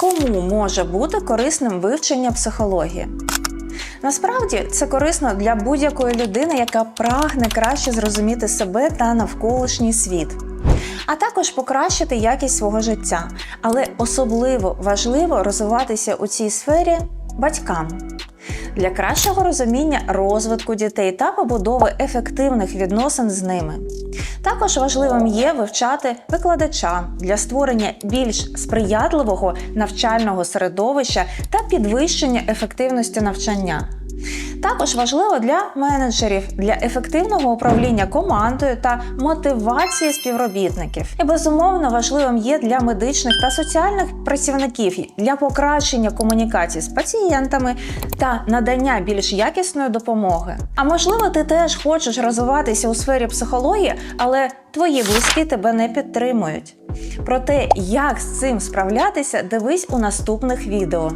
Кому може бути корисним вивчення психології? Насправді це корисно для будь-якої людини, яка прагне краще зрозуміти себе та навколишній світ, а також покращити якість свого життя. Але особливо важливо розвиватися у цій сфері батькам. Для кращого розуміння розвитку дітей та побудови ефективних відносин з ними. Також важливим є вивчати викладача для створення більш сприятливого навчального середовища та підвищення ефективності навчання. Також важливо для менеджерів для ефективного управління командою та мотивації співробітників. І безумовно важливим є для медичних та соціальних працівників для покращення комунікації з пацієнтами та надання більш якісної допомоги. А можливо, ти теж хочеш розвиватися у сфері психології, але твої близькі тебе не підтримують. Про те, як з цим справлятися, дивись у наступних відео.